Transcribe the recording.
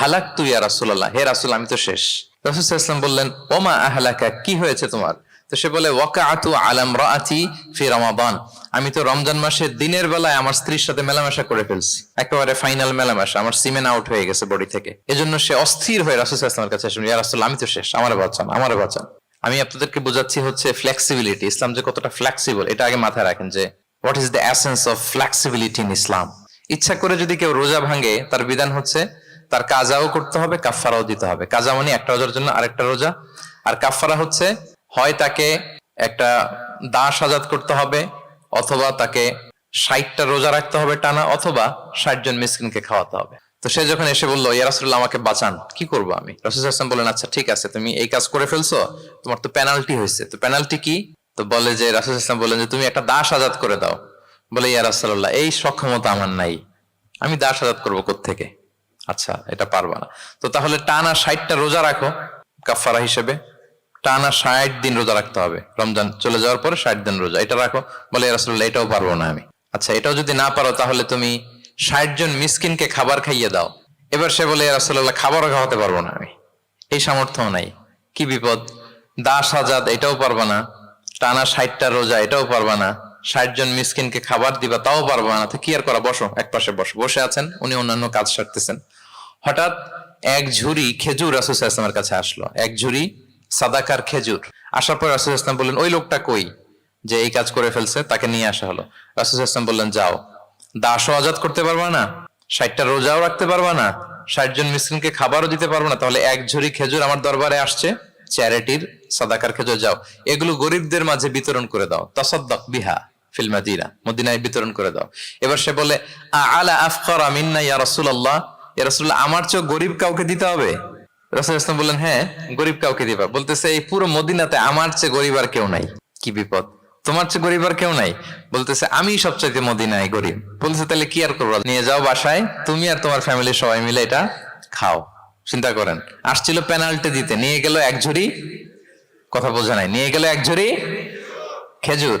হালাক তুই ইয়া রাসুল্লাহ হে রাসুল, আমি তো শেষ। রসুলাম বললেন, ওমা আহলাকা, কি হয়েছে তোমার? তো সে বলে ওয়াকা আতু আলাম রাআতি ফি রমাদান। আমি তো রমজান মাসের দিনের বেলায় আমার স্ত্রীর সাথে মেলামেশা করে ফেলছি। একেবারে ফাইনাল মেলামেশা, আমার সিমেন আউট হয়ে গেছে বডি থেকে। এজন্য সে অস্থির হয়ে রাসুলামের কাছে আসেন, ইয়া রাসুল, আমি তো শেষ আমার বাঁচান আমারে বাঁচান। আমি আপনাদেরকে বোঝাচ্ছি হচ্ছে ফ্লেক্সিবিলিটি ইসলাম যে কতটা ফ্লেক্সিবল এটা আগে মাথায় রাখেন যে what is the essence of flexibility in Islam ইচ্ছা করে যদি কেউ রোজা ভাঙে, তার বিধান হচ্ছে তার কাজাও করতে হবে কাফারাও দিতে হবে। কাজা মানে একটা রোজার জন্য আরেকটা রোজা। আর কাফারা হচ্ছে, হয় তাকে একটা দাস আজাদ করতে হবে, অথবা তাকে ষাটটা রোজা রাখতে হবে টানা, অথবা ষাট জন মিসকিনকে খাওয়াতে হবে। তো সে যখন এসে বলল, ইয়া রাসুল্লাহ আমাকে বাঁচান, কি করব আমি? রসুল আসলাম বললেন আচ্ছা ঠিক আছে, তুমি এই কাজ করে ফেলছো, তোমার তো পেনাল্টি হয়েছে। তো পেনাল্টি কি? তো বলে যে, রাসুল ইসলাম বললেন যে, তুমি একটা দাস আজাদ করে দাও। বলে, ইয়া রাসুল্লাহ এই সক্ষমতা আমার নাই। আমি দাস আজাদ করব থেকে আচ্ছা এটা পারবা না। তো তাহলে টানা ষাটটা রোজা রাখো কাফারা হিসেবে। টানা ষাট দিন রোজা রাখতে হবে। রমজান চলে যাওয়ার পরে ষাট দিন রোজা। এটা রাখো। বলে রাসুল্লাহ এটাও পারব না আমি। আচ্ছা এটাও যদি না পারো, তাহলে তুমি ষাট জন মিসকিনকে খাবার খাইয়ে দাও। এবার সে বলে রাসুল্লাহ খাবারও খাওয়াতে পারব না আমি। এই সামর্থ্য নাই। কি বিপদ? দাস আজাদ, এটাও পারবা না। টানা ষাটটা রোজা, এটাও পারবা না। ষাট জন মিসকিনকে খাবার দিবা, তাও পারবা না। তো কি আর করা? বসো, এক পাশে বসো। বসে আছেন, উনি অন্যান্য কাজ সারতেছেন। হঠাৎ এক ঝুড়ি খেজুর রাসুল ইসলামের কাছে আসলো। এক ঝুড়ি সাদাকার খেজুর। আসার পর রাসুল ইসলাম বললেন, ওই লোকটা কই যে এই কাজ করে ফেলছে? তাকে নিয়ে আসা হলো। রাসুল ইসলাম বললেন, যাও। দাসও আজাদ করতে পারবা না, ষাটটা রোজাও রাখতে পারবা না, ষাট জন মিসকিনকে খাবারও দিতে পারব না। তাহলে এক ঝুড়ি খেজুর আমার দরবারে আসছে, চ্যারিটির সাদাকার খেজুর যাও। এগুলো গরিবদের মাঝে বিতরণ করে দাও। তসদ্দক বিহা। ফিল মাদিনা, মদিনায় বিতরণ করে দাও। এবার সে বলে আলা আফকার মিন্না ইয়া রাসূলুল্লাহ? ইয়া রাসূলুল্লাহ আমার চেয়ে গরিব কাউকে দিতে হবে? রাসূল ইসলাম বললেন হ্যাঁ গরিব কাউকে দিবা। বলতেছে, এই পুরো মদিনাতে আমার চেয়ে গরিব আর কেউ নাই। কি বিপদ? তোমার চেয়ে গরিব আর কেউ নাই। বলতেছে, আমি সবচাইতে মদিনায় গরিব। বলতেছে, তাহলে কি আর করব? নিয়ে যাও বাসায়, তুমি আর তোমার ফ্যামিলির সবাই মিলে এটা খাও। চিন্তা করেন, আসছিল পেনাল্টি দিতে, নিয়ে গেল এক ঝুড়ি, কথা বোঝা নাই, নিয়ে গেল এক ঝুড়ি খেজুর।